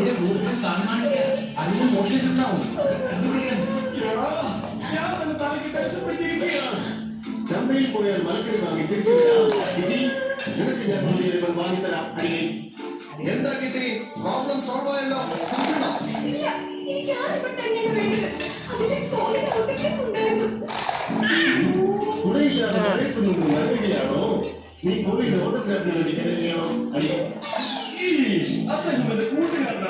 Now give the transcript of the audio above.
അതിന്റെ കൂടുതൽ കാണാനില്ല അതിന് മോഷിച്ചിട്ടുണ്ടാവും ചന്തയിൽ പോയാൽ മലക്കറി വാങ്ങി തിരിച്ചു നിനക്ക് ഞാൻ കൊണ്ടുവരുമ്പോൾ വാങ്ങിത്തരാം അടിയേ എന്താ കിട്ടി? പ്രോബ്ലം സോൾവ് ആയല്ലോ. ഇല്ല എനിക്ക് ആരും നീ വേണ്ടത് ഓട്ടത്തിലാക്കി കോഴി ഉണ്ടായിരുന്നു അച്ഛൻ മഴയത്തുനിന്ന്